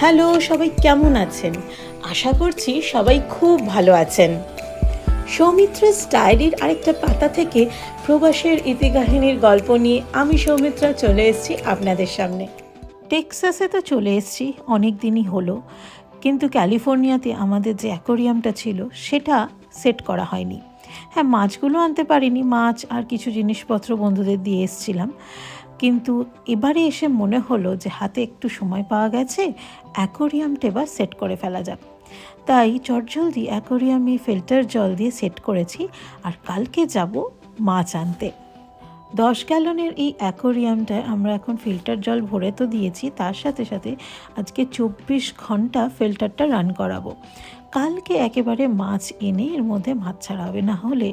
Hello, সবাই কেমন আছেন? আশা করছি সবাই খুব ভালো আছেন। সৌমিত্রা স্টাইলির আরেকটা পাতা থেকে প্রবাসের ইতিকাহিনীর গল্প নিয়ে আমি, সৌমিত্রা, চলে এসেছি আপনাদের সামনে। টেক্সাসে তো চলে এসেছি, অনেক দিনই হলো। কিন্তু ক্যালিফোর্নিয়াতে আমাদের যে অ্যাকোরিয়ামটা ছিল, সেটা সেট করা হয়নি। হ্যাঁ মাছগুলো আনতে পারিনি, মাছ আর কিছু জিনিসপত্র বন্ধুদের দিয়ে এসেছিলাম। কিন্তু এবারে এসে মনে হলো যে হাতে একটু সময় পাওয়া গেছে অ্যাকোরিয়ামটা এবার সেট করে ফেলা যাক। তাই চটজলদি অ্যাকোরিয়ামে ফিল্টার জল দিয়ে সেট করেছি আর কালকে যাব মাছ আনতে। দশ গ্যালনের এই অ্যাকোরিয়ামটায় আমরা এখন ফিল্টার জল ভরে তো দিয়েছি, তার সাথে সাথে আজকে চব্বিশ ঘণ্টা ফিল্টারটা রান করাবো। কালকে একেবারে মাছ এনে এর মধ্যে মাছ ছাড়া হবে, না হলে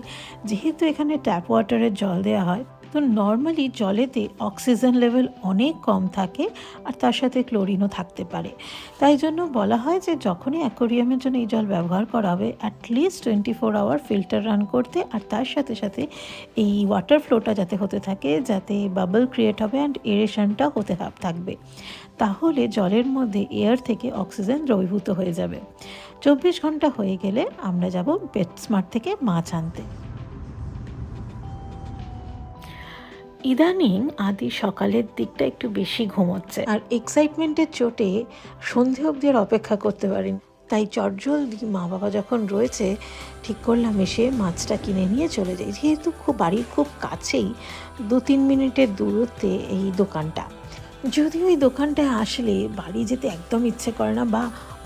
যেহেতু এখানে ট্যাপ ওয়াটারের জল দেওয়া হয় তো নর্মালি জলেতে অক্সিজেন লেভেল অনেক কম থাকে আর তার সাথে ক্লোরিনও থাকতে পারে। তাই জন্য বলা হয় যে যখনই অ্যাকোরিয়ামের জন্য এই জল ব্যবহার করা হবে at least twenty four hour filter run করতে আর তার সাথে সাথে এই ওয়াটার ফ্লোটা যাতে হতে থাকে, যাতে বাবল ক্রিয়েট হবে অ্যান্ড এরেশনটা হতে থাকবে। তাহলে জলের মধ্যে এয়ার থেকে অক্সিজেন দ্রবীভূত হয়ে যাবে। চব্বিশ ঘণ্টা হয়ে গেলে আমরা যাব পেট স্মার্ট থেকে মাছ আনতে। ইদানিং আদি সকালের দিকটা একটু বেশি ঘুমোচ্ছে। আর এক্সাইটমেন্টের চোটে সন্ধে অবধি আর অপেক্ষা করতে পারিনি। তাই চটজলদি মা বাবা যখন রয়েছে, ঠিক করলাম এসে মাছটা কিনে নিয়ে চলে যাই। যেহেতু খুব বাড়ির খুব কাছেই দু তিন মিনিটের দূরত্বে এই দোকানটা। যদিও এই দোকানটায় আসলে বাড়ি যেতে একদম ইচ্ছে করে না বা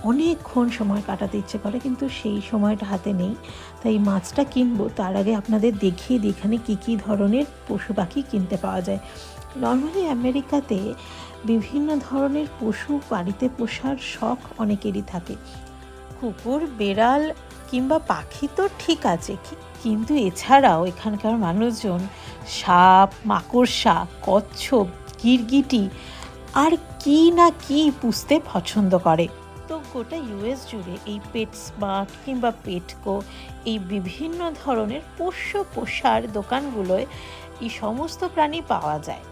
অনেকক্ষণ সময় কাটাতে ইচ্ছে করে, কিন্তু সেই সময়টা হাতে নেই। তাই মাছটা কিনবো, তার আগে আপনাদের দেখিয়ে দিই এখানে কী কী ধরনের পশু পাখি কিনতে পাওয়া যায়। নর্মালি আমেরিকাতে বিভিন্ন ধরনের পশু বাড়িতে পোষার শখ অনেকেরই থাকে। কুকুর, বেড়াল কিংবা পাখি তো ঠিক আছে কিন্তু এছাড়াও এখানকার মানুষজন সাপ, মাকড়সা, কচ্ছপ, গিরগিটি আর কি না কি পুষতে পছন্দ করে। গোটা ইউএস জুড়ে এই পেটস মার্ট কিংবা পেটকো এই বিভিন্ন ধরনের পোষ্য পোষার দোকানগুলোয় এই সমস্ত প্রাণী পাওয়া যায়।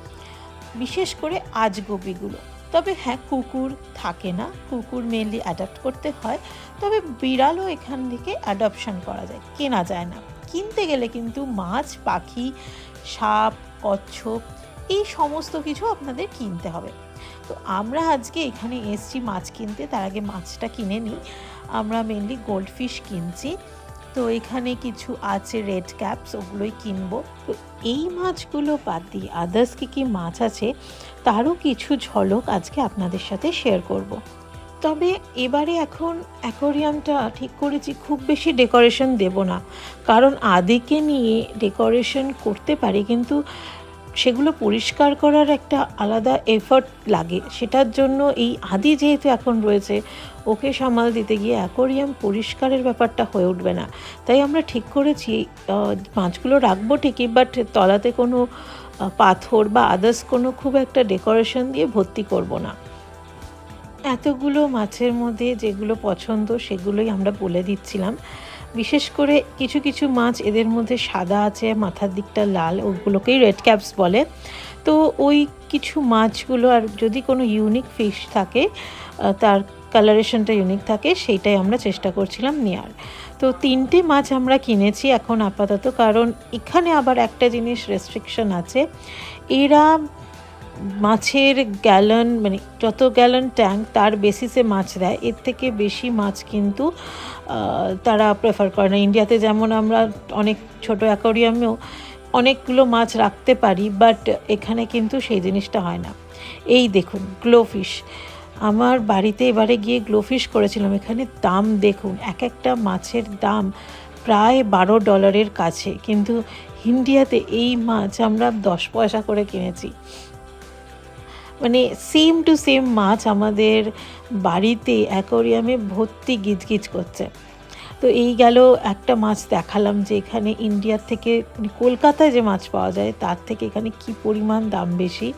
বিশেষ করে আজগবিগুলো। তবে হ্যাঁ কুকুর থাকে না। কুকুর মেনলি অ্যাডাপ্ট করতে হয়। তবে বিড়ালও এখান থেকে অ্যাডপশন করা যায়, কেনা যায় না। কিনতে গেলে কিন্তু মাছ, পাখি, সাপ, কচ্ছপ এই সমস্ত কিছু আপনাদের কিনতে হবে। তো আমরা আজকে এখানে এসছি মাছ কিনতে, তার আগে মাছটা কিনে নিই। আমরা মেনলি গোল্ড ফিশ কিনছি। তো এখানে কিছু আছে রেড ক্যাপস ওগুলোই কিনবো। তো এই মাছগুলো বাদ দিয়ে আদার্স কী কী মাছ আছে, তারও কিছু ঝলক আজকে আপনাদের সাথে শেয়ার করব। তবে এবারে এখন অ্যাকোরিয়ামটা ঠিক করেছি, খুব বেশি ডেকোরেশন দেব না। কারণ আদিকে নিয়ে ডেকোরেশন করতে পারি, কিন্তু সেগুলো পরিষ্কার করার একটা আলাদা এফর্ট লাগে। সেটার জন্য এই আদি যেহেতু এখন রয়েছে, ওকে সামাল দিতে গিয়ে অ্যাকোরিয়াম পরিষ্কারের ব্যাপারটা হয়ে উঠবে না। তাই আমরা ঠিক করেছি মাছগুলো রাখব ঠিকই বাট তলাতে কোনো পাথর বা আদার্স কোনো খুব একটা ডেকোরেশন দিয়ে ভর্তি করব না। এতগুলো মাছের মধ্যে যেগুলো পছন্দ সেগুলোই আমরা বলে দিচ্ছিলাম। বিশেষ করে কিছু কিছু মাছ এদের মধ্যে সাদা আছে, মাথার দিকটা লাল, ওগুলোকেই রেড ক্যাপস বলে। তো ওই কিছু মাছগুলো আর যদি কোনো ইউনিক ফিশ থাকে তার কালারেশনটা ইউনিক থাকে, সেইটাই আমরা চেষ্টা করছিলাম নেওয়ার তো তিনটে মাছ আমরা কিনেছি এখন আপাতত, কারণ এখানে আবার একটা জিনিস রেস্ট্রিকশন আছে। এরা মাছের গ্যালন মানে যত গ্যালন ট্যাঙ্ক তার বেসিসে মাছ দেয়, এর থেকে বেশি মাছ কিন্তু তারা প্রেফার করে না। ইন্ডিয়াতে যেমন আমরা অনেক ছোট অ্যাকোরিয়ামেও অনেকগুলো মাছ রাখতে পারি বাট এখানে কিন্তু সেই জিনিসটা হয় না। এই দেখুন গ্লোফিশ আমার বাড়িতে এবারে গিয়ে গ্লোফিশ করেছিলাম, এখানে দাম দেখুন, এক একটা মাছের দাম প্রায় বারো ডলারের কাছে। কিন্তু ইন্ডিয়াতে এই মাছ আমরা দশ পয়সা করে কিনেছি। মানে সেম টু সেম মাছ আমাদের বাড়িতে অ্যাকোরিয়ামে ভর্তি গিজগিজ করছে। তো এই গেল একটা মাছ দেখালাম যে এখানে ইন্ডিয়ার থেকে মানে কলকাতায় যে মাছ পাওয়া যায়, তার থেকে এখানে কি পরিমাণ দাম বেশি?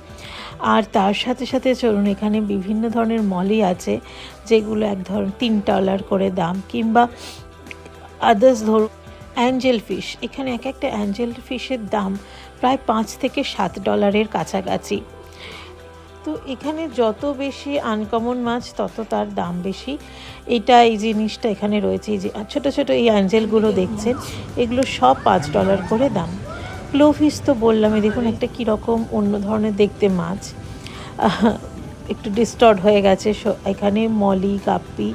আর তার সাথে সাথে চলুন, এখানে বিভিন্ন ধরনের মলই আছে, যেগুলো এক ধরনের তিন ডলার করে দাম, কিংবা আদার্স ধরুন অ্যাঞ্জেল ফিশ এখানে এক একটা অ্যাঞ্জেল ফিশের দাম প্রায় পাঁচ থেকে সাত ডলারের কাছাকাছি। তো এখানে যত বেশি আনকমন মাছ, তত তার দাম বেশি। এটা এই জিনিসটা এখানে রয়েছে, এই যে ছোটো ছোটো এই অ্যাঞ্জেলগুলো দেখছেন, এগুলো সব পাঁচ ডলার করে দাম। ক্লোফিস তো বললামই দেখুন একটা কীরকম অন্য ধরনের দেখতে মাছ। একটু ডিস্টর্ড হয়ে গেছে এখানে মলি গাপ্পি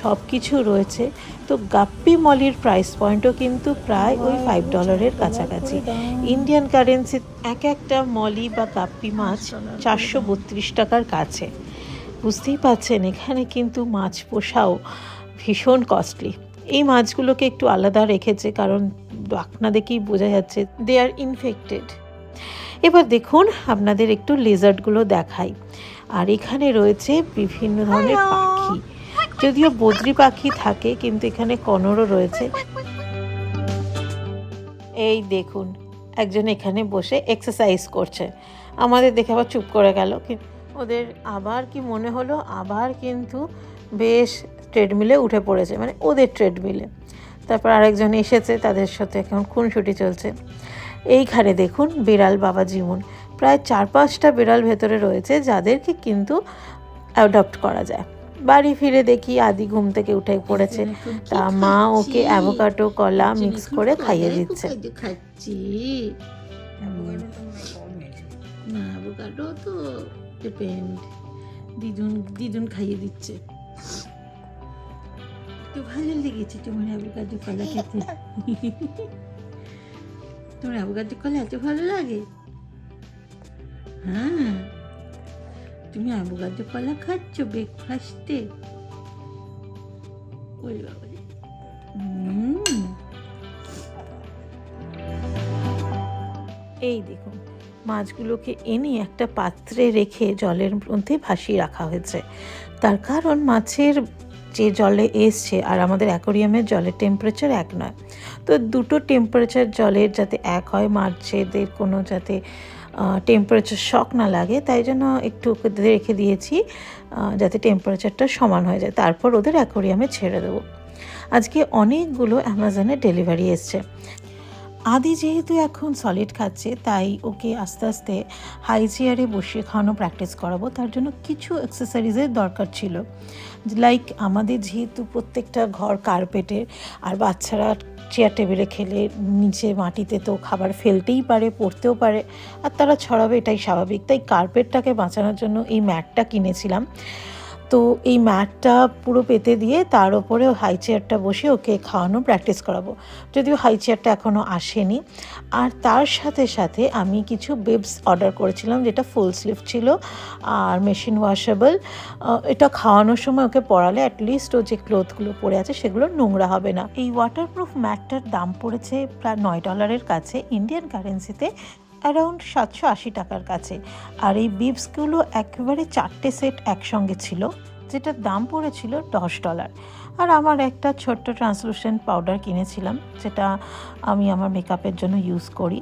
সব কিছু রয়েছে। তো গাপ্পি মলির প্রাইস পয়েন্টও কিন্তু প্রায় ওই ফাইভ ডলারের কাছাকাছি। ইন্ডিয়ান কারেন্সি এক একটা মলি বা গাপ্পি মাছ চারশো বত্রিশ টাকার কাছে। বুঝতেই পাচ্ছেন এখানে কিন্তু মাছ পোষাও ভীষণ কস্টলি এই মাছগুলোকে একটু আলাদা রেখেছে, কারণ ডাকনা দেখেই বোঝা যাচ্ছে দে আর ইনফেক্টেড এবার দেখুন, আপনাদের একটু লেজার্টগুলো দেখাই। আর এখানে রয়েছে বিভিন্ন ধরনের পাখি। যদিও বদ্রি পাখি থাকে, কিন্তু এখানে কনরও রয়েছে। এই দেখুন, একজন এখানে বসে এক্সারসাইজ করছে। আমাদের দেখে আবার চুপ করে গেল। ওদের আবার কি মনে হলো? আবার কিন্তু বেশ ট্রেডমিলে উঠে পড়েছে মানে ওদের ট্রেডমিলে তারপর আরেকজন এসেছে, তাদের সাথে এখন খুনসুটি চলছে। এইখানে দেখুন, বিড়াল বাবা জীবন প্রায় চার পাঁচটা বিড়াল ভেতরে রয়েছে, যাদেরকে কিন্তু অ্যাডপ্ট করা যায়। বাড়ি ফিরে দেখি আদি ঘুম থেকে উঠে পড়েছে। তা মা ওকে অ্যাভোকাটো কলা মিক্স করে খাইয়ে দিচ্ছে। খাচ্ছি না অ্যাভোকাডো তো ডিপেন্ড দিদুন দিদুন খাইয়ে দিচ্ছে। তো ভালো লেগেছে তোমার অ্যাভোকাডো কলা খেতে। তোমার অ্যাভোকাডো কলা এত ভালো লাগে? হ্যাঁ। তুমি অ্যাভোকাডো কলা খাচ্ছ? ব্রেকফাস্টে ওই বাবা এই দেখুন মাছগুলোকে এনে একটা পাত্রে রেখে জলের মধ্যে ভাসিয়ে রাখা হয়েছে। তার কারণ মাছের যে জলে এসছে, আর আমাদের অ্যাকোরিয়ামের জলের টেম্পারেচার এক নয়। তো দুটো টেম্পারেচার জলের যাতে এক হয়, মাছেদের কোনো যাতে টেম্পারেচার শক না লাগে, তাই জন্য একটু রেখে দিয়েছি যাতে টেম্পারেচারটা সমান হয়ে যায়। তারপর ওদের অ্যাকোরিয়ামে ছেড়ে দেবো। আজকে অনেকগুলো অ্যামাজনে ডেলিভারি এসছে। আদি যেহেতু এখন সলিড খাচ্ছে, তাই ওকে আস্তে আস্তে হাই চেয়ারে বসিয়ে খাওয়ানো প্র্যাকটিস করাবো। তার জন্য কিছু অ্যাক্সেসরিজের দরকার ছিল। লাইক আমাদের যেহেতু প্রত্যেকটা ঘর কার্পেটের আর বাচ্চারা চেয়ার টেবিলে খেলে নিচে মাটিতে তো খাবার ফেলতেই পারে, পড়তেও পারে, আর তারা ছড়াবে এটাই স্বাভাবিক। তাই কার্পেটটাকে বাঁচানোর জন্য এই ম্যাটটা কিনেছিলাম। তো এই ম্যাটটা পুরো পেতে দিয়ে তার ওপরে হাই চেয়ারটা বসে ওকে খাওয়ানো প্র্যাকটিস করাবো। যদিও হাই চেয়ারটা এখনও আসেনি। আর তার সাথে সাথে আমি কিছু বেবস অর্ডার করেছিলাম, যেটা ফুল স্লিভ ছিল আর মেশিন ওয়াশেবল এটা খাওয়ানোর সময় ওকে পরালে অ্যাটলিস্ট ও যে ক্লোথগুলো পরে আছে, সেগুলো নোংরা হবে না। এই ওয়াটারপ্রুফ ম্যাটটার দাম পড়েছে প্রায় নয় ডলারের কাছে। ইন্ডিয়ান কারেন্সিতে অ্যারাউন্ড সাতশো আশি টাকার কাছে। আর এই বিবসগুলো একেবারে চারটে সেট একসঙ্গে ছিল। যেটার দাম পড়েছিল দশ ডলার। আর আমার একটা ছোট্ট ট্রান্সলুসেন্ট পাউডার কিনেছিলাম, যেটা আমি আমার মেকআপের জন্য ইউজ করি।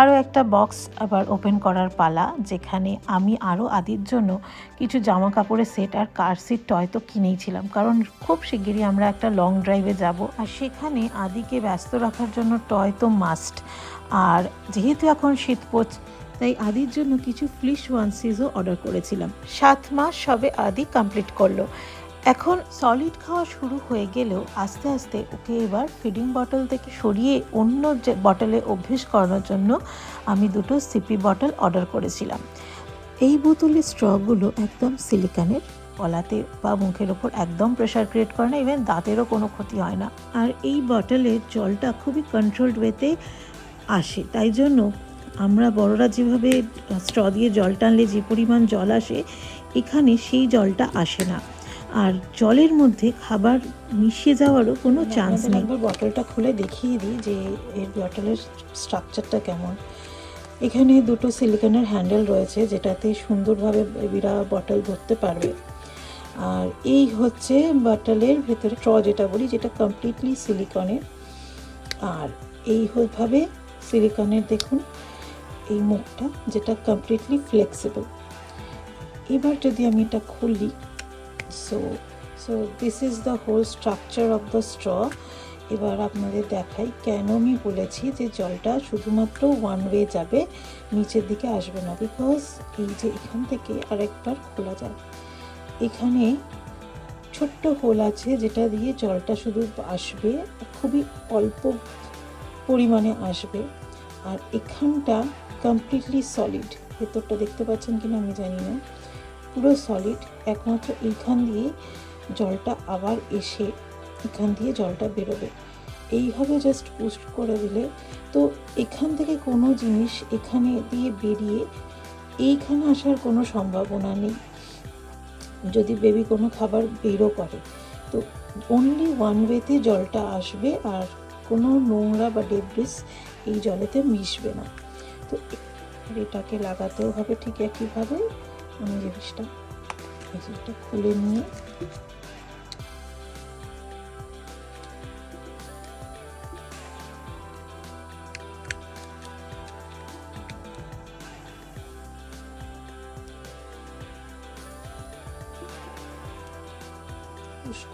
আরও একটা বক্স আবার ওপেন করার পালা, যেখানে আমি আরও আদির জন্য কিছু জামা কাপড়ের সেট আর কার সিট টয় তো কিনেইছিলাম কারণ খুব শিগগিরই আমরা একটা লং ড্রাইভে যাব। আর সেখানে আদিকে ব্যস্ত রাখার জন্য টয় তো মাস্ট আর যেহেতু এখন শীত তাই আদির জন্য কিছু ফ্লিশ ওয়ান সিজও অর্ডার করেছিলাম। সাত মাস সবে আদি কমপ্লিট করল। এখন সলিড খাওয়া শুরু হয়ে গেলেও আস্তে আস্তে ওকে এবার ফিডিং বটল থেকে সরিয়ে অন্য যে বটলে অভ্যেস করানোর জন্য আমি দুটো সিপি বটল অর্ডার করেছিলাম। এই বোতলের স্ট্রগুলো একদম সিলিকানের গলাতে বা মুখের ওপর একদম প্রেশার ক্রিয়েট করে না ইভেন দাঁতেরও কোনো ক্ষতি হয় না। আর এই বটলের জলটা খুবই কন্ট্রোলড ওয়েতে আসে, তাই জন্য আমরা বড়রা যেভাবে স্ট্র দিয়ে জল টানলে যে পরিমাণ জল আসে এখানে সেই জলটা আসে না। আর জলের মধ্যে খাবার মিশিয়ে যাওয়ারও কোনো চান্স নেই। বটলটা খুলে দেখিয়ে দিই যে এর বটলের স্ট্রাকচারটা কেমন। এখানে দুটো সিলিকনের হ্যান্ডেল রয়েছে যেটাতে সুন্দরভাবে বেবিরা বটল ধরতে পারবে। আর এই হচ্ছে বটলের ভেতরে স্ট্র যেটা বলি যেটা কমপ্লিটলি সিলিকনের আর এইভাবে সিলিকনের দেখুন এই মুখটা যেটা কমপ্লিটলি ফ্লেক্সিবল এবার যদি আমি এটা খুলি so so this is the whole structure of the straw এবার আপনাদের দেখাই, কেন আমি বলেছি যে জলটা শুধুমাত্র ওয়ান ওয়ে যাবে, নিচের দিকে আসবে না বিকজ এই যে এখান থেকে আরেকবার খোলা যায়। এখানে ছোট্ট হোল আছে, যেটা দিয়ে জলটা শুধু আসবে, খুবই অল্প পরিমাণে আসবে। আর এখানটা কমপ্লিটলি সলিড ভেতরটা দেখতে পাচ্ছেন কিনা আমি জানি না। পুরো সলিড একমাত্র এইখান দিয়ে জলটা আবার এসে এখান দিয়ে জলটা বেরোবে। এইভাবে জাস্ট পুস্ট করে দিলে। তো এখান থেকে কোনো জিনিস এখানে দিয়ে বেরিয়ে এইখানে আসার কোনো সম্ভাবনা নেই। যদি বেবি কোনো খাবার বেরো করে। তো অনলি ওয়ান ওয়েতে জলটা আসবে আর কোনো নোংরা বা ডেব্রিস এই জলেতে মিশবে না। তো এটাকে লাগাতেও হবে ঠিক একইভাবে। আমি জিনিসটা জিনিসটা খুলে নিয়ে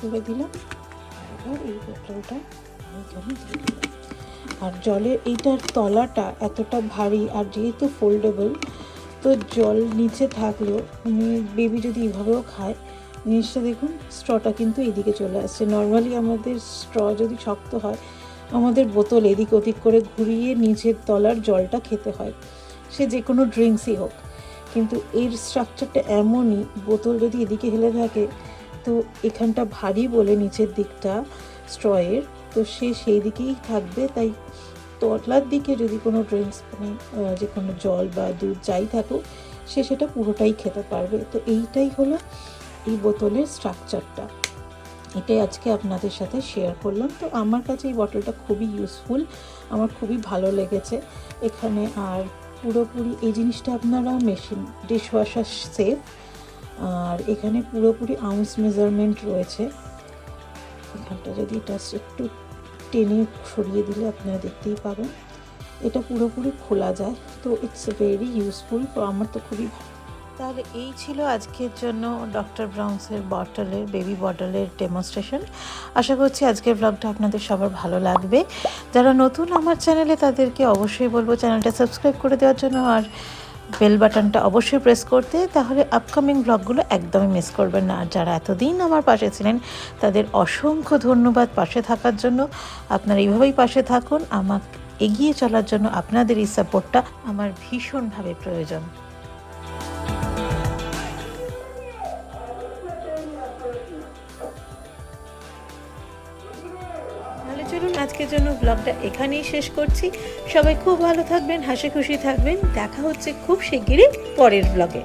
করে দিলাম। এবার এই বোতলটা আমি এখানে দিয়ে দিলাম। আর জলের এইটার তলাটা এতটা ভারী আর যেহেতু ফোল্ডেবল তো জল নিচে থাকলেও বেবি যদি এভাবেও খায়, জিনিসটা দেখুন স্ট্রটা কিন্তু এদিকে চলে আসছে। নর্মালি আমাদের স্ট্র যদি শক্ত হয়, আমাদের বোতল এদিক ওদিক করে ঘুরিয়ে নিচের তলার জলটা খেতে হয়। সে যে কোনো ড্রিঙ্কসই হোক। কিন্তু এর স্ট্রাকচারটা এমনই, বোতল যদি এদিকে হেলে থাকে, তো এখানটা ভারী বলে নিচের দিকটা স্ট্রয়ের তো সে সেই দিকেই থাকবে। তাই তলার দিকে যদি কোনো ড্রিঙ্কস মানে যে কোনো জল বা দুধ যাই থাকুক, সে সেটা পুরোটাই খেতে পারবে। তো এইটাই হলো এই বোতলের স্ট্রাকচারটা এটাই আজকে আপনাদের সাথে শেয়ার করলাম। তো আমার কাছে এই বটলটা খুবই ইউজফুল আমার খুবই ভালো লেগেছে। এখানে আর পুরোপুরি এই জিনিসটা আপনারা মেশিন ডিশওয়াশার সেফ আর এখানে পুরোপুরি আউন্স মেজারমেন্ট রয়েছে। এখানটা যদি এটা একটু টেনে সরিয়ে দিলে আপনারা দেখতেই পাবেন। এটা পুরোপুরি খোলা যায়, তো ইটস ভেরি ইউজফুল তো আমার তো খুবই ভালো। তাহলে এই ছিল আজকের জন্য ডক্টর ব্রাউন্সের বটলের বেবি বটলের ডেমনস্ট্রেশন আশা করছি আজকের ব্লগটা আপনাদের সবার ভালো লাগবে। যারা নতুন আমার চ্যানেলে তাদেরকে অবশ্যই বলব চ্যানেলটা সাবস্ক্রাইব করে দেওয়ার জন্য। আর বেল বাটনটা অবশ্যই প্রেস করতে, তাহলে আপকামিং ব্লগগুলো একদমই মিস করবেন না। আর যারা এতদিন আমার পাশে ছিলেন, তাদের অসংখ্য ধন্যবাদ পাশে থাকার জন্য। আপনারা এইভাবেই পাশে থাকুন, আমাকে এগিয়ে চলার জন্য আপনাদের এই সাপোর্টটা আমার ভীষণভাবে প্রয়োজন। আজকের জন্য ব্লগটা এখানেই শেষ করছি। সবাই খুব ভালো থাকবেন হাসি খুশি থাকবেন। দেখা হচ্ছে খুব শিগগিরই পরের ব্লগে